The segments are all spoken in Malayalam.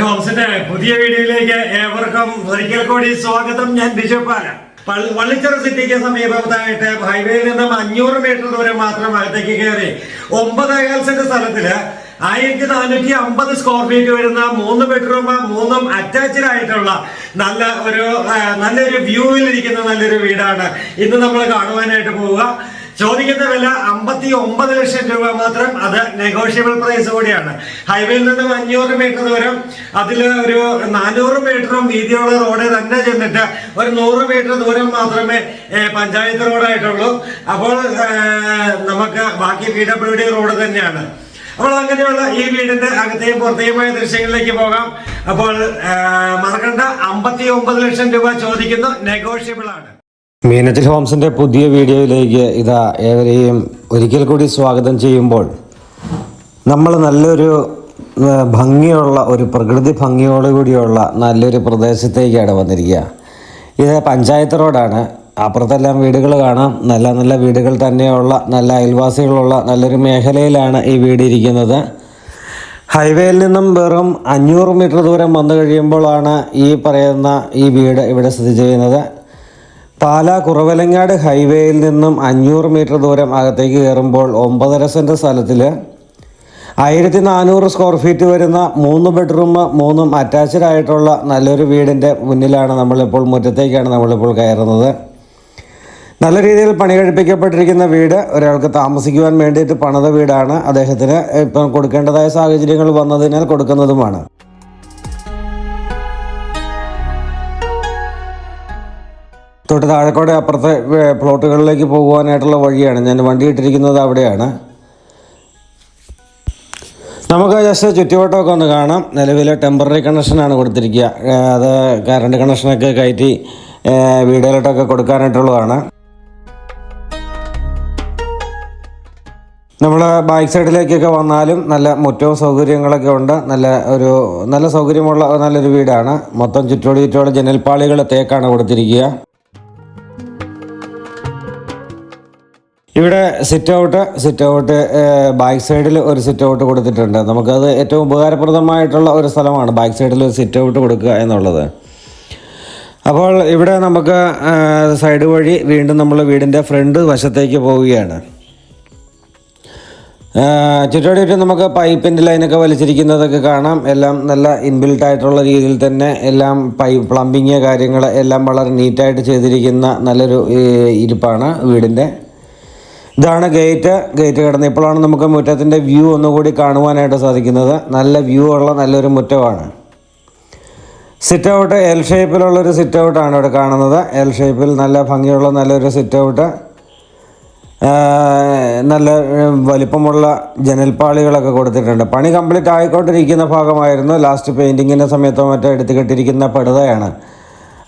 ഹോംസിന്റെ പുതിയ വീഡിയോയിലേക്ക് ഏവർക്കും ഒരിക്കൽ കൂടി സ്വാഗതം. ഞാൻ ബിജു വള്ളിച്ചെറ സിറ്റിക്ക് സമീപത്തായിട്ട് ഹൈവേയിൽ നിന്നും അഞ്ഞൂറ് മീറ്റർ ദൂരം മാത്രം അകത്തേക്ക് കയറി ഒമ്പതേകാൽ സെന്റ് സ്ഥലത്തിൽ ആയിരത്തി നാനൂറ്റി അമ്പത് സ്ക്വയർ ഫീറ്റ് വരുന്ന മൂന്ന് ബെഡ്റൂം മൂന്നും അറ്റാച്ച്ഡ് ആയിട്ടുള്ള നല്ല ഒരു നല്ലൊരു വ്യൂവിൽ ഇരിക്കുന്ന നല്ലൊരു വീടാണ്. ഇന്ന് നമ്മൾ കാണുവാനായിട്ട് പോവുക. ചോദിക്കുന്ന വില അമ്പത്തി ഒമ്പത് ലക്ഷം രൂപ മാത്രം. അത് നെഗോഷ്യബിൾ പ്രൈസ് കൂടിയാണ്. ഹൈവേയിൽ നിന്നും അഞ്ഞൂറ് മീറ്റർ ദൂരം. അതിൽ ഒരു നാനൂറ് മീറ്ററും വീതിയുള്ള റോഡ് തന്നെ ചെന്നിട്ട് ഒരു നൂറ് മീറ്റർ ദൂരം മാത്രമേ പഞ്ചായത്ത് റോഡായിട്ടുള്ളൂ അപ്പോൾ നമുക്ക് ബാക്കി പി ഡബ്ല്യു ഡി റോഡ് തന്നെയാണ്. അപ്പോൾ അങ്ങനെയുള്ള ഈ വീടിന്റെ അകത്തെയും പുറത്തെയുമായ ദൃശ്യങ്ങളിലേക്ക് പോകാം. അപ്പോൾ മറക്കണ്ട. അമ്പത്തി ഒമ്പത് ലക്ഷം രൂപ ചോദിക്കുന്നു. നെഗോഷ്യബിൾ ആണ്. മീനച്ചിൽ ഹോംസിന്റെ പുതിയ വീഡിയോയിലേക്ക് ഇതാ ഏവരെയും ഒരിക്കൽ കൂടി സ്വാഗതം ചെയ്യുമ്പോൾ നമ്മൾ നല്ലൊരു ഭംഗിയുള്ള ഒരു പ്രകൃതി ഭംഗിയോടുകൂടിയുള്ള നല്ലൊരു പ്രദേശത്തേക്കാണ് വന്നിരിക്കുക. ഇത് പഞ്ചായത്ത് റോഡാണ്. അപ്പുറത്തെല്ലാം വീടുകൾ കാണാം. നല്ല നല്ല വീടുകൾ തന്നെയുള്ള നല്ല അയൽവാസികളുള്ള നല്ലൊരു മേഖലയിലാണ് ഈ വീട് ഇരിക്കുന്നത്. ഹൈവേയിൽ നിന്നും വെറും അഞ്ഞൂറ് മീറ്റർ ദൂരം വന്നു കഴിയുമ്പോഴാണ് ഈ പറയുന്ന ഈ വീട് ഇവിടെ സ്ഥിതി ചെയ്യുന്നത്. പാലാ കുറവലങ്ങാട് ഹൈവേയിൽ നിന്നും അഞ്ഞൂറ് മീറ്റർ ദൂരം അകത്തേക്ക് കയറുമ്പോൾ ഒമ്പതര സെന്റ് സ്ഥലത്തിൽ ആയിരത്തി നാനൂറ് സ്ക്വയർ ഫീറ്റ് വരുന്ന മൂന്ന് ബെഡ്റൂം മൂന്നും അറ്റാച്ച്ഡ് ആയിട്ടുള്ള നല്ലൊരു വീടിന്റെ മുന്നിലാണ് നമ്മളിപ്പോൾ മുറ്റത്തേക്കാണ് നമ്മളിപ്പോൾ കയറുന്നത്. നല്ല രീതിയിൽ പണി കഴിപ്പിക്കപ്പെട്ടിരിക്കുന്ന വീട് ഒരാൾക്ക് താമസിക്കുവാൻ വേണ്ടിയിട്ട് പണിത വീടാണ്. അദ്ദേഹത്തിന് ഇപ്പം കൊടുക്കേണ്ടതായ സാഹചര്യങ്ങൾ വന്നതിനാൽ കൊടുക്കുന്നതുമാണ്. തൊട്ട് താഴെക്കോടെ അപ്പുറത്തെ പ്ലോട്ടുകളിലേക്ക് പോകുവാനായിട്ടുള്ള വഴിയാണ്. ഞാൻ വണ്ടി ഇട്ടിരിക്കുന്നത് അവിടെയാണ്. നമുക്ക് ജസ്റ്റ് ചുറ്റുവട്ടമൊക്കെ ഒന്ന് കാണാം. നിലവിലെ ടെമ്പററി കണക്ഷനാണ് കൊടുത്തിരിക്കുക. അത് കറണ്ട് കണക്ഷനൊക്കെ കയറ്റി വീടുകളിലോട്ടൊക്കെ കൊടുക്കാനായിട്ടുള്ളതാണ്. നമ്മൾ ബാക്ക് സൈഡിലേക്കൊക്കെ വന്നാലും നല്ല മുറ്റവും സൗകര്യങ്ങളൊക്കെ ഉണ്ട്. നല്ല ഒരു നല്ല സൗകര്യമുള്ള നല്ലൊരു വീടാണ്. മൊത്തം ചുറ്റോട് ചുറ്റോട് ജനൽപ്പാളികൾ തേക്കാണ് കൊടുത്തിരിക്കുക. ഇവിടെ sit out sit out back സൈഡിൽ ഒരു സിറ്റ് ഔട്ട് കൊടുത്തിട്ടുണ്ട്. നമുക്കത് ഏറ്റവും ഉപകാരപ്രദമായിട്ടുള്ള ഒരു സ്ഥലമാണ് ബാക്ക് സൈഡിൽ ഒരു സിറ്റ് ഔട്ട് കൊടുക്കുക എന്നുള്ളത്. അപ്പോൾ ഇവിടെ നമുക്ക് സൈഡ് വഴി വീണ്ടും നമ്മൾ വീടിന്റെ ഫ്രണ്ട് വശത്തേക്ക് പോവുകയാണ്. ചുറ്റോടി ചുറ്റും നമുക്ക് പൈപ്പിന്റെ ലൈനൊക്കെ വലിച്ചിരിക്കുന്നതൊക്കെ കാണാം. എല്ലാം നല്ല ഇൻബിൽട്ട് ആയിട്ടുള്ള രീതിയിൽ തന്നെ എല്ലാം പൈപ്പ് പ്ലംബിങ് കാര്യങ്ങൾ എല്ലാം വളരെ നീറ്റായിട്ട് ചെയ്തിരിക്കുന്ന നല്ലൊരു ഇരിപ്പാണ് വീടിന്റെ ഇതാണ് ഗേറ്റ് ഗേറ്റ് കിടന്ന്. ഇപ്പോഴാണ് നമുക്ക് മുറ്റത്തിന്റെ വ്യൂ ഒന്നുകൂടി കാണുവാനായിട്ട് സാധിക്കുന്നത്. നല്ല വ്യൂ ഉള്ള നല്ലൊരു മുറ്റമാണ്. സിറ്റ് ഔട്ട് എൽ ഷേപ്പിലുള്ളൊരു സിറ്റ് ഔട്ടാണ് ഇവിടെ കാണുന്നത്. എൽ ഷേപ്പിൽ നല്ല ഭംഗിയുള്ള നല്ലൊരു സിറ്റ് ഔട്ട് നല്ല വലിപ്പമുള്ള ജനൽപ്പാളികളൊക്കെ കൊടുത്തിട്ടുണ്ട്. പണി കംപ്ലീറ്റ് ആയിക്കൊണ്ടിരിക്കുന്ന ഭാഗമായിരുന്നു. ലാസ്റ്റ് പെയിന്റിങ്ങിന്റെ സമയത്തോ മറ്റോ എടുത്തു കെട്ടിയിരിക്കുന്ന പടുതയാണ്.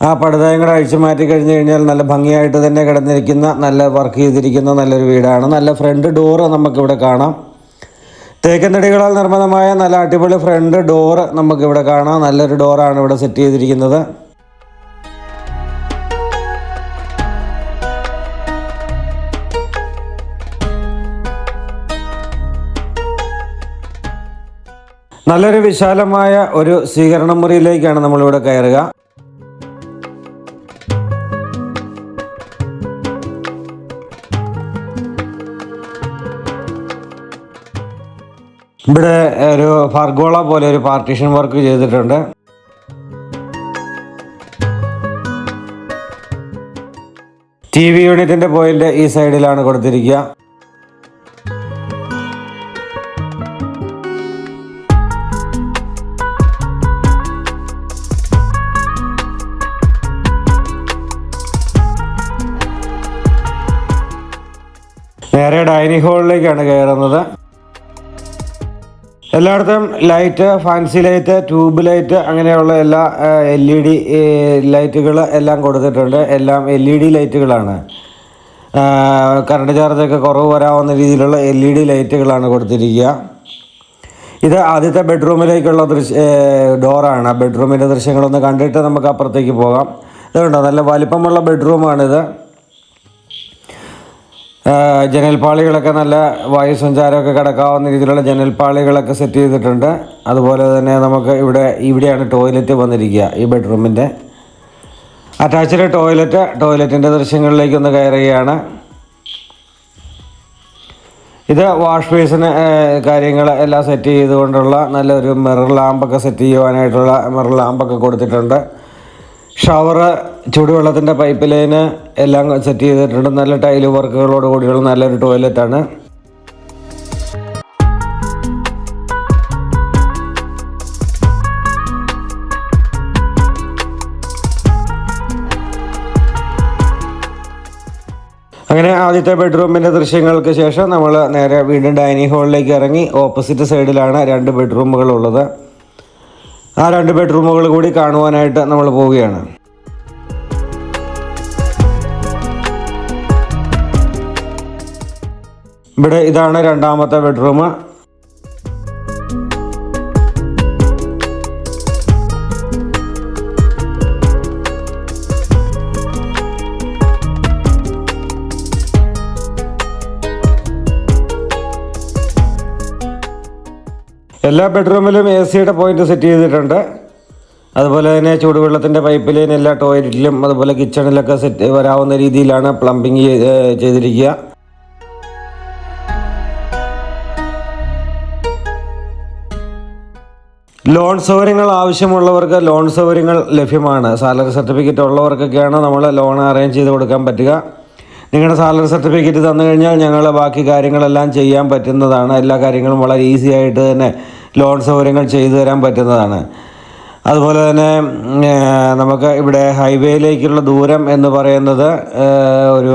ആ പടുതയും കൂടെ അഴിച്ചു മാറ്റി കഴിഞ്ഞ് കഴിഞ്ഞാൽ നല്ല ഭംഗിയായിട്ട് തന്നെ കിടന്നിരിക്കുന്ന നല്ല വർക്ക് ചെയ്തിരിക്കുന്ന നല്ലൊരു വീടാണ്. നല്ല ഫ്രണ്ട് ഡോറ് നമുക്കിവിടെ കാണാം. തേക്കൻ തടികളാൽ നിർമ്മിതമായ നല്ല അടിപൊളി ഫ്രണ്ട് ഡോറ് നമുക്കിവിടെ കാണാം. നല്ലൊരു ഡോറാണ് ഇവിടെ സെറ്റ് ചെയ്തിരിക്കുന്നത്. നല്ലൊരു വിശാലമായ ഒരു സ്വീകരണ മുറിയിലേക്കാണ് നമ്മളിവിടെ കയറുക. ഇവിടെ ഒരു ഫർഗോള പോലെ ഒരു പാർട്ടീഷൻ വർക്ക് ചെയ്തിട്ടുണ്ട്. ടി വി യൂണിറ്റിന്റെ പോയിന്റ് ഈ സൈഡിലാണ് കൊടുത്തിരിക്കുക. നേരെ ഡൈനിങ് ഹാളിലേക്കാണ് കയറുന്നത്. എല്ലായിടത്തും light fancy light tube light അങ്ങനെയുള്ള എല്ലാ എൽ ഇ ഡി ലൈറ്റുകൾ എല്ലാം കൊടുത്തിട്ടുണ്ട്. എല്ലാം എൽ ഇ ഡി ലൈറ്റുകളാണ്. കറണ്ട് ചാർജൊക്കെ കുറവ് വരാവുന്ന രീതിയിലുള്ള എൽ ഇ ഡി ലൈറ്റുകളാണ് കൊടുത്തിരിക്കുക. ഇത് ആദ്യത്തെ ബെഡ്റൂമിലേക്കുള്ള ദൃശ്യ ഡോറാണ്. ബെഡ്റൂമിന്റെ ദൃശ്യങ്ങളൊന്ന് കണ്ടിട്ട് നമുക്ക് അപ്പുറത്തേക്ക് പോകാം. ഇതുണ്ടോ? നല്ല വലിപ്പമുള്ള ബെഡ്റൂമാണിത്. ജനൽപ്പാളികളൊക്കെ നല്ല വായുസഞ്ചാരമൊക്കെ കിടക്കാവുന്ന രീതിയിലുള്ള ജനൽപ്പാളികളൊക്കെ സെറ്റ് ചെയ്തിട്ടുണ്ട്. അതുപോലെ തന്നെ നമുക്ക് ഇവിടെ ഇവിടെയാണ് ടോയ്ലറ്റ് വന്നിരിക്കുക ഈ ബെഡ്റൂമിന്റെ അറ്റാച്ച്ഡ് ടോയ്ലറ്റ് ടോയ്ലറ്റിന്റെ ദൃശ്യങ്ങളിലേക്ക് ഒന്ന് കയറുകയാണ്. ഇത് വാഷ് ബേസിന് കാര്യങ്ങൾ എല്ലാം സെറ്റ് ചെയ്തുകൊണ്ടുള്ള നല്ലൊരു മിറർ ലാമ്പൊക്കെ സെറ്റ് ചെയ്യുവാനായിട്ടുള്ള മിറർ ലാമ്പൊക്കെ കൊടുത്തിട്ടുണ്ട്. ഷവറ് ചൂടുവെള്ളത്തിന്റെ പൈപ്പ് ലൈന് എല്ലാം സെറ്റ് ചെയ്തിട്ടുണ്ട്. നല്ല ടൈൽ വർക്കുകളോട് കൂടിയുള്ള നല്ലൊരു ടോയ്ലറ്റാണ് അങ്ങനെ ആദ്യത്തെ ബെഡ്റൂമിന്റെ ദൃശ്യങ്ങൾക്ക് ശേഷം നമ്മൾ നേരെ വീണ്ടും ഡൈനിങ് ഹാളിലേക്ക് ഇറങ്ങി. ഓപ്പോസിറ്റ് സൈഡിലാണ് രണ്ട് ബെഡ്റൂമുകൾ ഉള്ളത് ആ രണ്ട് ബെഡ്റൂമുകൾ കൂടി കാണുവാനായിട്ട് നമ്മൾ പോവുകയാണ്. ഇവിടെ ഇതാണ് രണ്ടാമത്തെ ബെഡ്റൂം എല്ലാ ബെഡ്റൂമിലും എ സിയുടെ പോയിന്റ് സെറ്റ് ചെയ്തിട്ടുണ്ട്. അതുപോലെ തന്നെ ചൂടുവെള്ളത്തിന്റെ പൈപ്പ് ലൈൻ എല്ലാ ടോയ്ലറ്റിലും അതുപോലെ കിച്ചണിലൊക്കെ സെറ്റ് വരാവുന്ന രീതിയിലാണ് പ്ലംബിങ് ചെയ്തിരിക്കുക. ലോൺ സൗകര്യങ്ങൾ ആവശ്യമുള്ളവർക്ക് ലോൺ സൗകര്യങ്ങൾ ലഭ്യമാണ്. സാലറി സർട്ടിഫിക്കറ്റ് ഉള്ളവർക്കൊക്കെയാണ് നമ്മൾ ലോൺ അറേഞ്ച് ചെയ്ത് കൊടുക്കാൻ പറ്റുക. നിങ്ങളുടെ സാലറി സർട്ടിഫിക്കറ്റ് തന്നു കഴിഞ്ഞാൽ ഞങ്ങൾ ബാക്കി കാര്യങ്ങളെല്ലാം ചെയ്യാൻ പറ്റുന്നതാണ്. എല്ലാ കാര്യങ്ങളും വളരെ ഈസി ആയിട്ട് തന്നെ ലോൺ സൗകര്യങ്ങൾ ചെയ്തു തരാൻ പറ്റുന്നതാണ്. അതുപോലെ തന്നെ നമുക്ക് ഇവിടെ ഹൈവേയിലേക്കുള്ള ദൂരം എന്ന് പറയുന്നത് ഒരു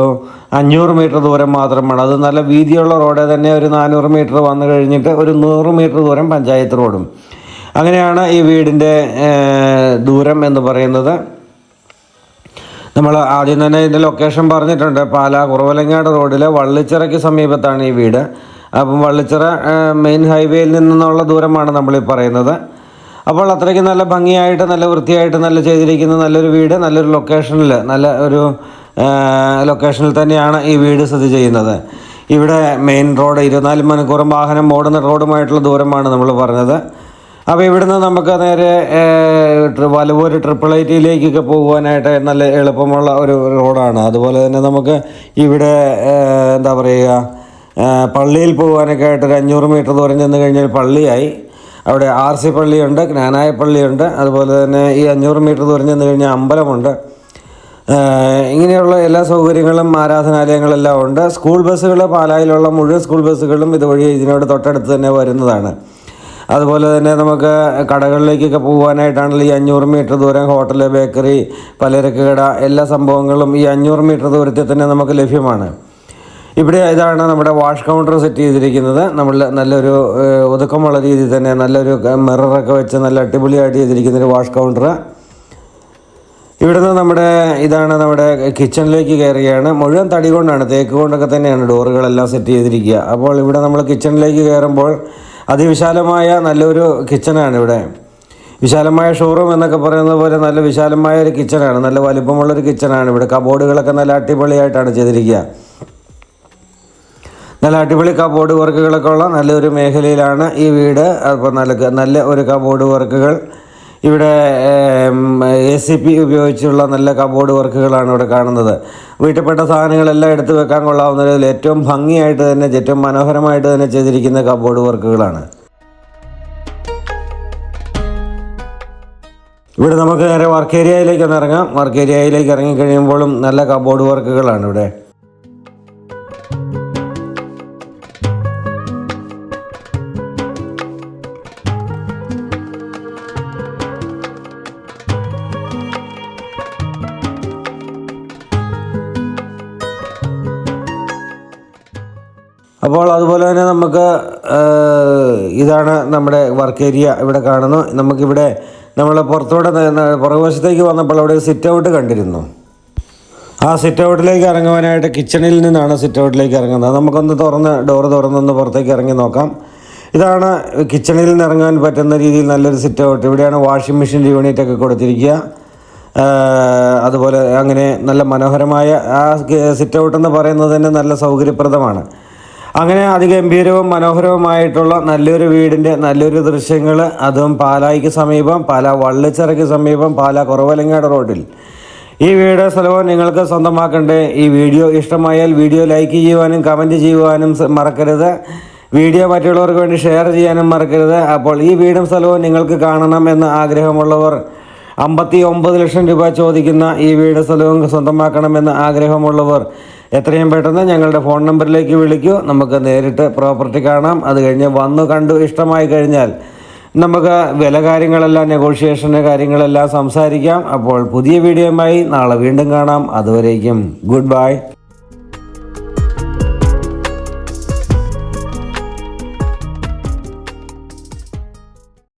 അഞ്ഞൂറ് മീറ്റർ ദൂരം മാത്രമാണ്. അത് നല്ല വീതിയുള്ള റോഡ് തന്നെ ഒരു നാനൂറ് മീറ്റർ വന്നു കഴിഞ്ഞിട്ട് ഒരു നൂറ് മീറ്റർ ദൂരം പഞ്ചായത്ത് റോഡും. അങ്ങനെയാണ് ഈ വീടിന്റെ ദൂരം എന്ന് പറയുന്നത്. നമ്മൾ ആദ്യം തന്നെ ഇതിന്റെ ലൊക്കേഷൻ പറഞ്ഞിട്ടുണ്ട്. പാലാ കുറവലങ്ങാട് റോഡിലെ വള്ളിച്ചിറയ്ക്ക് സമീപത്താണ് ഈ വീട്. അപ്പം വള്ളിച്ചിറ മെയിൻ ഹൈവേയിൽ നിന്നുള്ള ദൂരമാണ് നമ്മൾ ഈ പറയുന്നത്. അപ്പോൾ അത്രയ്ക്ക് നല്ല ഭംഗിയായിട്ട് നല്ല വൃത്തിയായിട്ട് നല്ല ചെയ്തിരിക്കുന്ന നല്ലൊരു വീട് നല്ലൊരു ലൊക്കേഷനിൽ നല്ല ഒരു ലൊക്കേഷനിൽ തന്നെയാണ് ഈ വീട് സ്ഥിതി ചെയ്യുന്നത്. ഇവിടെ മെയിൻ റോഡ് ഇരുപത്തിനാല് മണിക്കൂറും വാഹനം ഓടുന്ന റോഡുമായിട്ടുള്ള ദൂരമാണ് നമ്മൾ പറഞ്ഞത്. അപ്പോൾ ഇവിടുന്ന് നമുക്ക് നേരെ വലവൂര് ട്രിപ്പിൾ ഐറ്റിയിലേക്കൊക്കെ പോകുവാനായിട്ട് നല്ല എളുപ്പമുള്ള ഒരു റോഡാണ്. അതുപോലെ തന്നെ നമുക്ക് ഇവിടെ എന്താ പറയുക പള്ളിയിൽ പോകാനൊക്കെ ആയിട്ട് ഒരു അഞ്ഞൂറ് മീറ്റർ ദൂരം ചെന്ന് കഴിഞ്ഞാൽ പള്ളിയായി. അവിടെ ആർ സി പള്ളിയുണ്ട് ജ്ഞാനായ പള്ളിയുണ്ട്. അതുപോലെ തന്നെ ഈ അഞ്ഞൂറ് മീറ്റർ ദൂരം ചെന്ന് കഴിഞ്ഞാൽ അമ്പലമുണ്ട്. ഇങ്ങനെയുള്ള എല്ലാ സൗകര്യങ്ങളും ആരാധനാലയങ്ങളെല്ലാം ഉണ്ട്. സ്കൂൾ ബസ്സുകൾ പാലായിലുള്ള മുഴുവൻ സ്കൂൾ ബസ്സുകളും ഇതുവഴി ഇതിനോട് തൊട്ടടുത്ത് തന്നെ വരുന്നതാണ്. അതുപോലെ തന്നെ നമുക്ക് കടകളിലേക്കൊക്കെ പോകാനായിട്ടാണെങ്കിൽ ഈ അഞ്ഞൂറ് മീറ്റർ ദൂരം ഹോട്ടൽ ബേക്കറി പലചരക്ക് കട എല്ലാ സംഭവങ്ങളും ഈ അഞ്ഞൂറ് മീറ്റർ ദൂരത്തിൽ തന്നെ നമുക്ക് ലഭ്യമാണ്. ഇവിടെ ഇതാണ് നമ്മുടെ വാഷ് കൗണ്ടർ സെറ്റ് ചെയ്തിരിക്കുന്നത്. നമ്മൾ നല്ലൊരു ഒതുക്കമുള്ള രീതിയിൽ തന്നെ നല്ലൊരു മിററൊക്കെ വെച്ച് നല്ല അടിപൊളിയായിട്ട് ചെയ്തിരിക്കുന്ന ഒരു വാഷ് കൗണ്ടർ ഇവിടുന്ന് നമ്മുടെ ഇതാണ് നമ്മുടെ കിച്ചണിലേക്ക് കയറുകയാണ്. മുഴുവൻ തടി കൊണ്ടാണ് തേക്ക് കൊണ്ടൊക്കെ തന്നെയാണ് ഡോറുകളെല്ലാം സെറ്റ് ചെയ്തിരിക്കുക. അപ്പോൾ ഇവിടെ നമ്മൾ കിച്ചണിലേക്ക് കയറുമ്പോൾ അതിവിശാലമായ നല്ലൊരു കിച്ചണാണ് ഇവിടെ. വിശാലമായ ഷോറൂം എന്നൊക്കെ പറയുന്നത് പോലെ നല്ല വിശാലമായ ഒരു കിച്ചണാണ് നല്ല വലിപ്പമുള്ളൊരു കിച്ചണാണ് ഇവിടെ കബോർഡുകളൊക്കെ നല്ല അടിപൊളിയായിട്ടാണ് ചെയ്തിരിക്കുക. നല്ല അടിപൊളി കബോർഡ് വർക്കുകളൊക്കെ ഉള്ള നല്ലൊരു മേഖലയിലാണ് ഈ വീട്. അപ്പോൾ നല്ല നല്ല ഒരു കബോർഡ് വർക്കുകൾ ഇവിടെ എ സി പി ഉപയോഗിച്ചുള്ള നല്ല കബോർഡ് വർക്കുകളാണ് ഇവിടെ കാണുന്നത്. വീട്ടിൽപ്പെട്ട സാധനങ്ങളെല്ലാം എടുത്തു വെക്കാൻ കൊള്ളാവുന്നതിൽ ഏറ്റവും ഭംഗിയായിട്ട് തന്നെ ഏറ്റവും മനോഹരമായിട്ട് തന്നെ ചെയ്തിരിക്കുന്ന കബോർഡ് വർക്കുകളാണ് ഇവിടെ നമുക്ക് നേരെ വർക്ക് ഏരിയയിലേക്ക് ഒന്ന് ഇറങ്ങാം. വർക്ക് ഏരിയയിലേക്ക് ഇറങ്ങി കഴിയുമ്പോഴും നല്ല കബോർഡ് വർക്കുകളാണ് ഇവിടെ. അപ്പോൾ അതുപോലെ തന്നെ നമുക്ക് ഇതാണ് നമ്മുടെ വർക്ക് ഏരിയ ഇവിടെ കാണുന്നു. നമുക്കിവിടെ നമ്മൾ പുറത്തോടെ പുറകുവശത്തേക്ക് വന്നപ്പോൾ അവിടെ സിറ്റ് ഔട്ട് കണ്ടിരുന്നു. ആ സിറ്റ് ഔട്ടിലേക്ക് ഇറങ്ങുവാനായിട്ട് കിച്ചണിൽ നിന്നാണ് സിറ്റ് ഔട്ടിലേക്ക് ഇറങ്ങുന്നത്. നമുക്കൊന്ന് തുറന്ന് ഡോറ് തുറന്നൊന്ന് പുറത്തേക്ക് ഇറങ്ങി നോക്കാം. ഇതാണ് കിച്ചണിൽ നിന്ന് ഇറങ്ങാൻ പറ്റുന്ന രീതിയിൽ നല്ലൊരു സിറ്റ് ഔട്ട് ഇവിടെയാണ് വാഷിംഗ് മെഷീൻ യൂണിറ്റ് ഒക്കെ കൊടുത്തിരിക്കുക. അതുപോലെ അങ്ങനെ നല്ല മനോഹരമായ ആ സിറ്റ് ഔട്ട് എന്ന് പറയുന്നത് തന്നെ നല്ല സൗകര്യപ്രദമാണ്. അങ്ങനെ അതിഗംഭീരവും മനോഹരവുമായിട്ടുള്ള നല്ലൊരു വീടിന്റെ നല്ലൊരു ദൃശ്യങ്ങൾ അതും പാലായിക്ക് സമീപം പാല വള്ളിച്ചിറയ്ക്ക് സമീപം പാല കുറവലങ്ങാട് റോഡിൽ. ഈ വീട് സ്ഥലവും നിങ്ങൾക്ക് സ്വന്തമാക്കണ്ടേ. ഈ വീഡിയോ ഇഷ്ടമായാൽ വീഡിയോ ലൈക്ക് ചെയ്യുവാനും കമന്റ് ചെയ്യുവാനും മറക്കരുത്. വീഡിയോ മറ്റുള്ളവർക്ക് വേണ്ടി ഷെയർ ചെയ്യാനും മറക്കരുത്. അപ്പോൾ ഈ വീടും സ്ഥലവും നിങ്ങൾക്ക് കാണണം എന്ന് ആഗ്രഹമുള്ളവർ അമ്പത്തി ഒമ്പത് ലക്ഷം രൂപ ചോദിക്കുന്ന ഈ വീട് സ്ഥലവും സ്വന്തമാക്കണമെന്ന് ആഗ്രഹമുള്ളവർ എത്രയും പെട്ടെന്ന് ഞങ്ങളുടെ ഫോൺ നമ്പറിലേക്ക് വിളിക്കൂ. നമുക്ക് നേരിട്ട് പ്രോപ്പർട്ടി കാണാം. അത് കഴിഞ്ഞ് വന്നു കണ്ടു ഇഷ്ടമായി കഴിഞ്ഞാൽ നമുക്ക് വില കാര്യങ്ങളെല്ലാം നെഗോഷിയേഷന്റെ കാര്യങ്ങളെല്ലാം സംസാരിക്കാം. അപ്പോൾ പുതിയ വീഡിയോയുമായി നാളെ വീണ്ടും കാണാം. അതുവരേക്കും ഗുഡ് ബൈ.